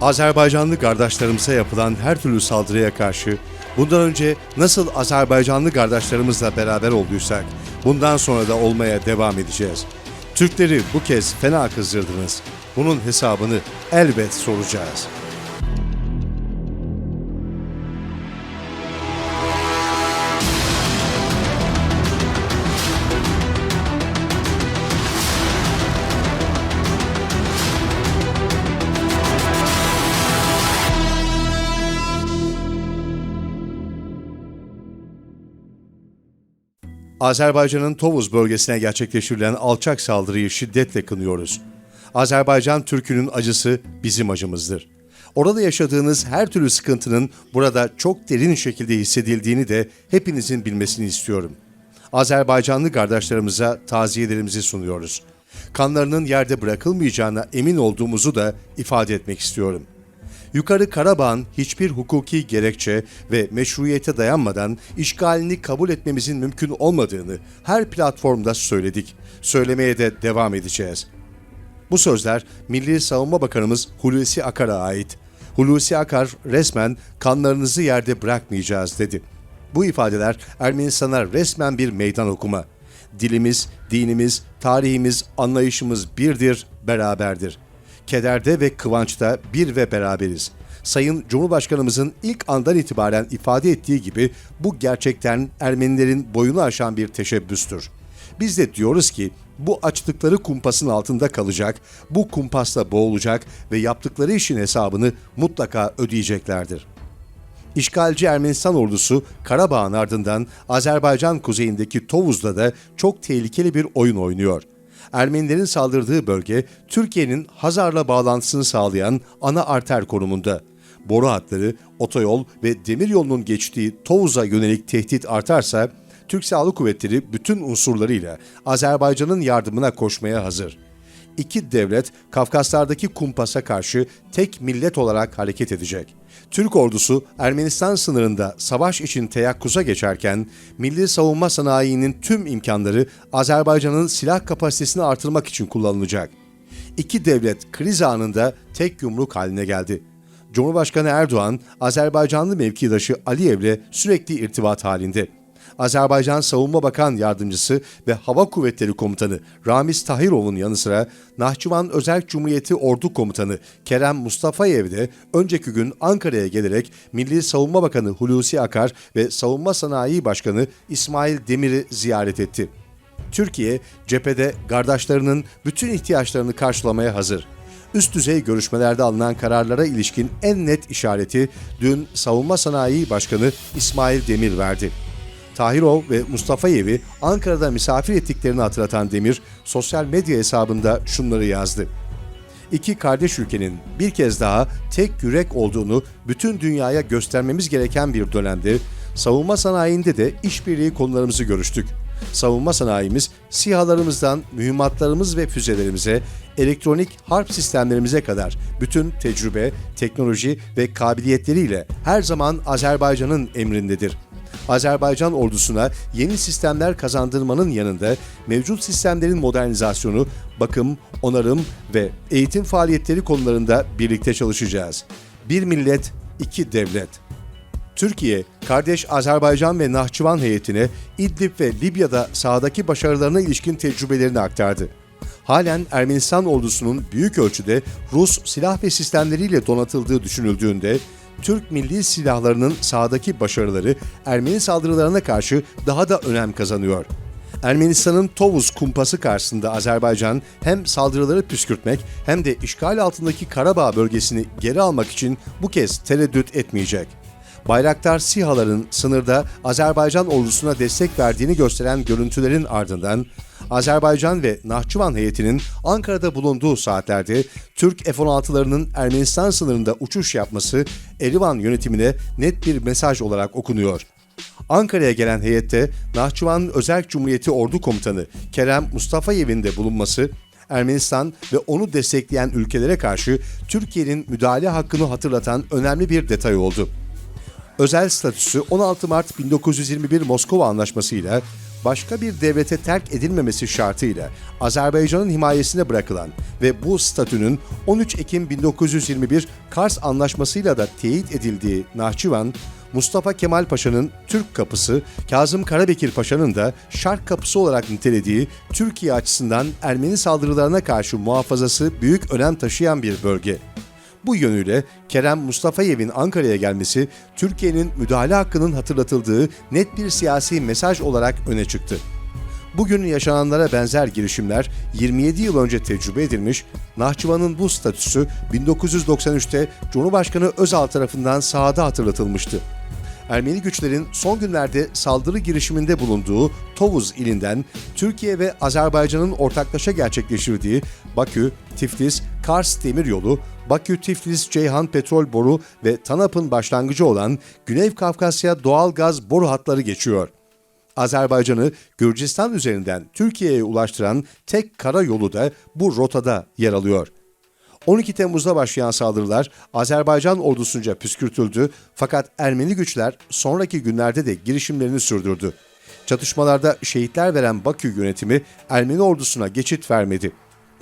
Azerbaycanlı kardeşlerimize yapılan her türlü saldırıya karşı bundan önce nasıl Azerbaycanlı kardeşlerimizle beraber olduysak bundan sonra da olmaya devam edeceğiz. Türkleri bu kez fena kızdırdınız. Bunun hesabını elbet soracağız. Azerbaycan'ın Tovuz bölgesine gerçekleştirilen alçak saldırıyı şiddetle kınıyoruz. Azerbaycan Türk'ünün acısı bizim acımızdır. Orada yaşadığınız her türlü sıkıntının burada çok derin şekilde hissedildiğini de hepinizin bilmesini istiyorum. Azerbaycanlı kardeşlerimize taziyelerimizi sunuyoruz. Kanlarının yerde bırakılmayacağına emin olduğumuzu da ifade etmek istiyorum. Yukarı Karabağ'ın hiçbir hukuki gerekçe ve meşruiyete dayanmadan işgalini kabul etmemizin mümkün olmadığını her platformda söyledik. Söylemeye de devam edeceğiz. Bu sözler Milli Savunma Bakanımız Hulusi Akar'a ait. Hulusi Akar resmen kanlarınızı yerde bırakmayacağız dedi. Bu ifadeler Ermenistan'a resmen bir meydan okuma. Dilimiz, dinimiz, tarihimiz, anlayışımız birdir, beraberdir. Kederde ve kıvançta bir ve beraberiz. Sayın Cumhurbaşkanımızın ilk andan itibaren ifade ettiği gibi bu gerçekten Ermenilerin boyunu aşan bir teşebbüstür. Biz de diyoruz ki bu açtıkları kumpasın altında kalacak, bu kumpasla boğulacak ve yaptıkları işin hesabını mutlaka ödeyeceklerdir. İşgalci Ermenistan ordusu Karabağ'ın ardından Azerbaycan kuzeyindeki Tovuz'da da çok tehlikeli bir oyun oynuyor. Ermenilerin saldırdığı bölge Türkiye'nin Hazar'la bağlantısını sağlayan ana arter konumunda. Boru hatları, otoyol ve demiryolunun geçtiği Tovuz'a yönelik tehdit artarsa Türk Silahlı Kuvvetleri bütün unsurlarıyla Azerbaycan'ın yardımına koşmaya hazır. İki devlet Kafkaslardaki kumpasa karşı tek millet olarak hareket edecek. Türk ordusu Ermenistan sınırında savaş için teyakkuza geçerken milli savunma sanayinin tüm imkanları Azerbaycan'ın silah kapasitesini artırmak için kullanılacak. İki devlet kriz anında tek yumruk haline geldi. Cumhurbaşkanı Erdoğan, Azerbaycanlı mevkidaşı Aliyev'le sürekli irtibat halinde. Azerbaycan Savunma Bakan Yardımcısı ve Hava Kuvvetleri Komutanı Ramiz Tahirov'un yanı sıra Nahçıvan Özerk Cumhuriyeti Ordu Komutanı Kerem Mustafayev de önceki gün Ankara'ya gelerek Milli Savunma Bakanı Hulusi Akar ve Savunma Sanayi Başkanı İsmail Demir'i ziyaret etti. Türkiye cephede kardeşlerinin bütün ihtiyaçlarını karşılamaya hazır. Üst düzey görüşmelerde alınan kararlara ilişkin en net işareti dün Savunma Sanayi Başkanı İsmail Demir verdi. Tahirov ve Mustafayev'i Ankara'da misafir ettiklerini hatırlatan Demir, sosyal medya hesabında şunları yazdı. İki kardeş ülkenin bir kez daha tek yürek olduğunu bütün dünyaya göstermemiz gereken bir dönemde savunma sanayinde de işbirliği konularımızı görüştük. Savunma sanayimiz SİHA'larımızdan mühimmatlarımız ve füzelerimize, elektronik harp sistemlerimize kadar bütün tecrübe, teknoloji ve kabiliyetleriyle her zaman Azerbaycan'ın emrindedir. Azerbaycan ordusuna yeni sistemler kazandırmanın yanında mevcut sistemlerin modernizasyonu, bakım, onarım ve eğitim faaliyetleri konularında birlikte çalışacağız. Bir millet, iki devlet. Türkiye, kardeş Azerbaycan ve Nahçıvan heyetine İdlib ve Libya'da sahadaki başarılarına ilişkin tecrübelerini aktardı. Halen Ermenistan ordusunun büyük ölçüde Rus silah ve sistemleriyle donatıldığı düşünüldüğünde Türk milli silahlarının sahadaki başarıları Ermeni saldırılarına karşı daha da önem kazanıyor. Ermenistan'ın Tovuz kumpası karşısında Azerbaycan hem saldırıları püskürtmek hem de işgal altındaki Karabağ bölgesini geri almak için bu kez tereddüt etmeyecek. Bayraktar SİHA'ların sınırda Azerbaycan ordusuna destek verdiğini gösteren görüntülerin ardından Azerbaycan ve Nahçıvan heyetinin Ankara'da bulunduğu saatlerde Türk F-16'larının Ermenistan sınırında uçuş yapması Erivan yönetimine net bir mesaj olarak okunuyor. Ankara'ya gelen heyette Nahçıvan Özerk Cumhuriyeti Ordu Komutanı Kerem Mustafayev'in de bulunması Ermenistan ve onu destekleyen ülkelere karşı Türkiye'nin müdahale hakkını hatırlatan önemli bir detay oldu. Özel statüsü 16 Mart 1921 Moskova Anlaşması ile başka bir devlete terk edilmemesi şartıyla Azerbaycan'ın himayesine bırakılan ve bu statünün 13 Ekim 1921 Kars Anlaşması'yla da teyit edildiği Nahçıvan, Mustafa Kemal Paşa'nın Türk kapısı, Kazım Karabekir Paşa'nın da Şark kapısı olarak nitelediği Türkiye açısından Ermeni saldırılarına karşı muhafazası büyük önem taşıyan bir bölge. Bu yönüyle Kerem Mustafayev'in Ankara'ya gelmesi Türkiye'nin müdahale hakkının hatırlatıldığı net bir siyasi mesaj olarak öne çıktı. Bugün yaşananlara benzer girişimler 27 yıl önce tecrübe edilmiş, Nahçıvan'ın bu statüsü 1993'te Cumhurbaşkanı Özal tarafından sahada hatırlatılmıştı. Ermeni güçlerin son günlerde saldırı girişiminde bulunduğu Tovuz ilinden Türkiye ve Azerbaycan'ın ortaklaşa gerçekleştirdiği Bakü, Tiflis, Kars demiryolu, Bakü-Tiflis-Ceyhan petrol boru ve TANAP'ın başlangıcı olan Güney Kafkasya doğal gaz boru hatları geçiyor. Azerbaycan'ı Gürcistan üzerinden Türkiye'ye ulaştıran tek karayolu da bu rotada yer alıyor. 12 Temmuz'da başlayan saldırılar Azerbaycan ordusunca püskürtüldü fakat Ermeni güçler sonraki günlerde de girişimlerini sürdürdü. Çatışmalarda şehitler veren Bakü yönetimi Ermeni ordusuna geçit vermedi.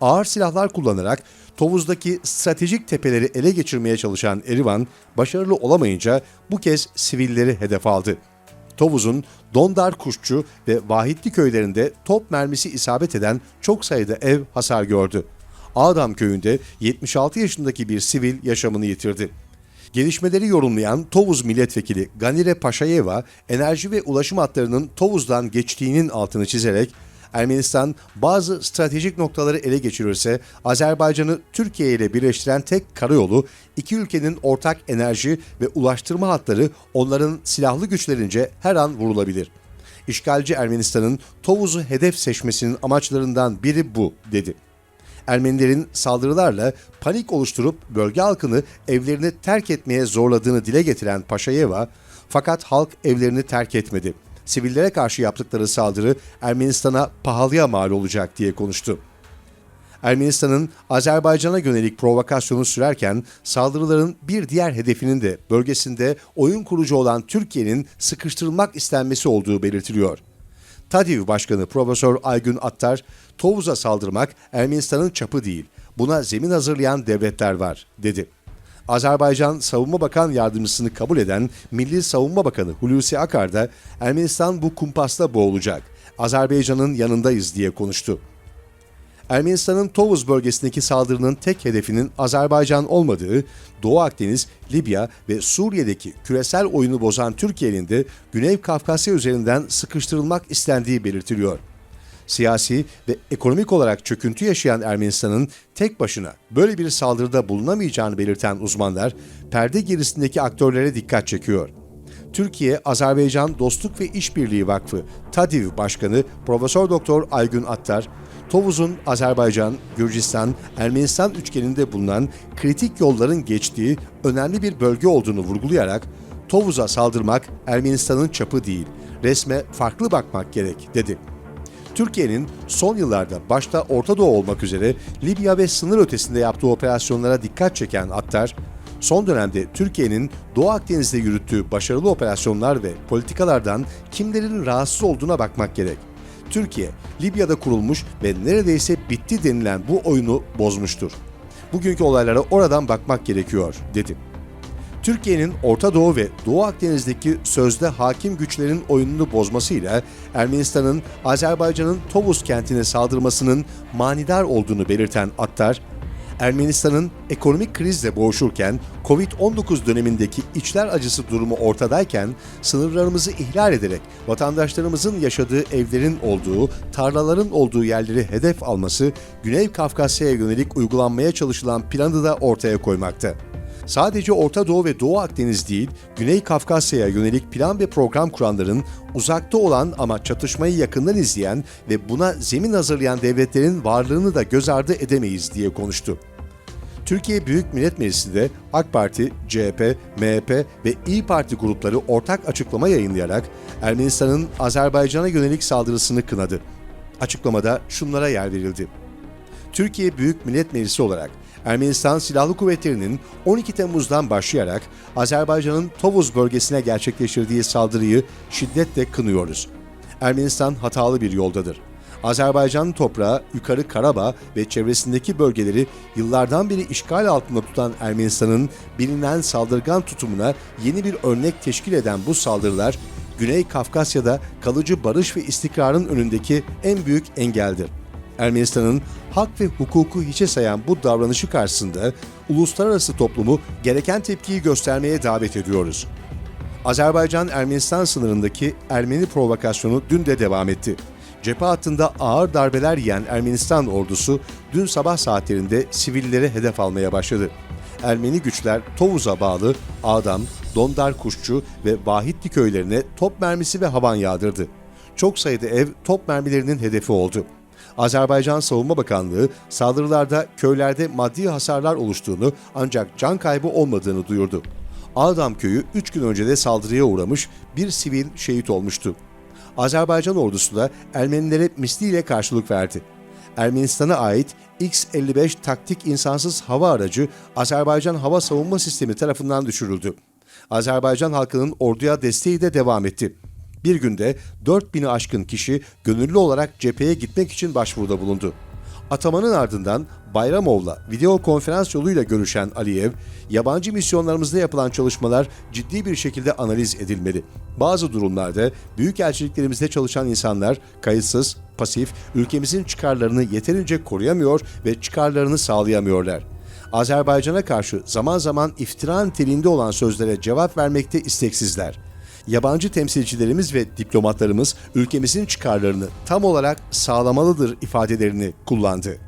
Ağır silahlar kullanarak Tovuz'daki stratejik tepeleri ele geçirmeye çalışan Erivan başarılı olamayınca bu kez sivilleri hedef aldı. Tovuz'un Dondar Kuşçu ve Vahitli köylerinde top mermisi isabet eden çok sayıda ev hasar gördü. Ağdam köyünde 76 yaşındaki bir sivil yaşamını yitirdi. Gelişmeleri yorumlayan Tovuz milletvekili Ganire Paşayeva, enerji ve ulaşım hatlarının Tovuz'dan geçtiğinin altını çizerek Ermenistan bazı stratejik noktaları ele geçirirse Azerbaycan'ı Türkiye ile birleştiren tek karayolu iki ülkenin ortak enerji ve ulaştırma hatları onların silahlı güçlerince her an vurulabilir. İşgalci Ermenistan'ın Tovuz'u hedef seçmesinin amaçlarından biri bu, dedi. Ermenilerin saldırılarla panik oluşturup bölge halkını evlerini terk etmeye zorladığını dile getiren Paşayeva, fakat halk evlerini terk etmedi. Sivillere karşı yaptıkları saldırı Ermenistan'a pahalıya mal olacak diye konuştu. Ermenistan'ın Azerbaycan'a yönelik provokasyonu sürerken saldırıların bir diğer hedefinin de bölgesinde oyun kurucu olan Türkiye'nin sıkıştırılmak istenmesi olduğu belirtiliyor. TADİV Başkanı Profesör Aygün Attar, Tovuz'a saldırmak Ermenistan'ın çapı değil, buna zemin hazırlayan devletler var, dedi. Azerbaycan Savunma Bakan Yardımcısını kabul eden Milli Savunma Bakanı Hulusi Akar da Ermenistan bu kumpasla boğulacak. Azerbaycan'ın yanındayız diye konuştu. Ermenistan'ın Tovuz bölgesindeki saldırının tek hedefinin Azerbaycan olmadığı, Doğu Akdeniz, Libya ve Suriye'deki küresel oyunu bozan Türkiye'nin de Güney Kafkasya üzerinden sıkıştırılmak istendiği belirtiliyor. Siyasi ve ekonomik olarak çöküntü yaşayan Ermenistan'ın tek başına böyle bir saldırıda bulunamayacağını belirten uzmanlar, perde gerisindeki aktörlere dikkat çekiyor. Türkiye Azerbaycan Dostluk ve İşbirliği Vakfı TADİV Başkanı Profesör Doktor Aygün Attar, Tovuz'un Azerbaycan, Gürcistan, Ermenistan üçgeninde bulunan kritik yolların geçtiği önemli bir bölge olduğunu vurgulayarak Tovuz'a saldırmak Ermenistan'ın çapı değil, resme farklı bakmak gerek dedi. Türkiye'nin son yıllarda başta Orta Doğu olmak üzere Libya ve sınır ötesinde yaptığı operasyonlara dikkat çeken Attar, son dönemde Türkiye'nin Doğu Akdeniz'de yürüttüğü başarılı operasyonlar ve politikalardan kimlerin rahatsız olduğuna bakmak gerek. Türkiye, Libya'da kurulmuş ve neredeyse bitti denilen bu oyunu bozmuştur. Bugünkü olaylara oradan bakmak gerekiyor, dedi. Türkiye'nin Orta Doğu ve Doğu Akdeniz'deki sözde hakim güçlerin oyununu bozmasıyla Ermenistan'ın Azerbaycan'ın Tovuz kentine saldırmasının manidar olduğunu belirten Attar, Ermenistan'ın ekonomik krizle boğuşurken, Covid-19 dönemindeki içler acısı durumu ortadayken sınırlarımızı ihlal ederek vatandaşlarımızın yaşadığı evlerin olduğu, tarlaların olduğu yerleri hedef alması Güney Kafkasya'ya yönelik uygulanmaya çalışılan planı da ortaya koymakta. Sadece Orta Doğu ve Doğu Akdeniz değil, Güney Kafkasya'ya yönelik plan ve program kuranların uzakta olan ama çatışmayı yakından izleyen ve buna zemin hazırlayan devletlerin varlığını da göz ardı edemeyiz diye konuştu. Türkiye Büyük Millet Meclisi de AK Parti, CHP, MHP ve İyi Parti grupları ortak açıklama yayınlayarak Ermenistan'ın Azerbaycan'a yönelik saldırısını kınadı. Açıklamada şunlara yer verildi. Türkiye Büyük Millet Meclisi olarak Ermenistan Silahlı Kuvvetleri'nin 12 Temmuz'dan başlayarak Azerbaycan'ın Tovuz bölgesine gerçekleştirdiği saldırıyı şiddetle kınıyoruz. Ermenistan hatalı bir yoldadır. Azerbaycan toprağı, Yukarı Karabağ ve çevresindeki bölgeleri yıllardan beri işgal altında tutan Ermenistan'ın bilinen saldırgan tutumuna yeni bir örnek teşkil eden bu saldırılar, Güney Kafkasya'da kalıcı barış ve istikrarın önündeki en büyük engeldir. Ermenistan'ın hak ve hukuku hiçe sayan bu davranışı karşısında uluslararası toplumu gereken tepkiyi göstermeye davet ediyoruz. Azerbaycan-Ermenistan sınırındaki Ermeni provokasyonu dün de devam etti. Cephe hattında ağır darbeler yiyen Ermenistan ordusu dün sabah saatlerinde sivilleri hedef almaya başladı. Ermeni güçler Tovuz'a bağlı Adam, Dondar Kuşçu ve Vahitli köylerine top mermisi ve havan yağdırdı. Çok sayıda ev top mermilerinin hedefi oldu. Azerbaycan Savunma Bakanlığı saldırılarda köylerde maddi hasarlar oluştuğunu ancak can kaybı olmadığını duyurdu. Ağdam köyü 3 gün önce de saldırıya uğramış bir sivil şehit olmuştu. Azerbaycan ordusu da Ermenilere misliyle karşılık verdi. Ermenistan'a ait X-55 taktik insansız hava aracı Azerbaycan Hava Savunma Sistemi tarafından düşürüldü. Azerbaycan halkının orduya desteği de devam etti. Bir günde 4000'i aşkın kişi gönüllü olarak cepheye gitmek için başvuruda bulundu. Atamanın ardından Bayramov'la video konferans yoluyla görüşen Aliyev, yabancı misyonlarımızda yapılan çalışmalar ciddi bir şekilde analiz edilmeli. Bazı durumlarda büyükelçiliklerimizde çalışan insanlar kayıtsız, pasif, ülkemizin çıkarlarını yeterince koruyamıyor ve çıkarlarını sağlayamıyorlar. Azerbaycan'a karşı zaman zaman iftira niteliğinde olan sözlere cevap vermekte isteksizler yabancı temsilcilerimiz ve diplomatlarımız ülkemizin çıkarlarını tam olarak sağlamalıdır ifadelerini kullandı.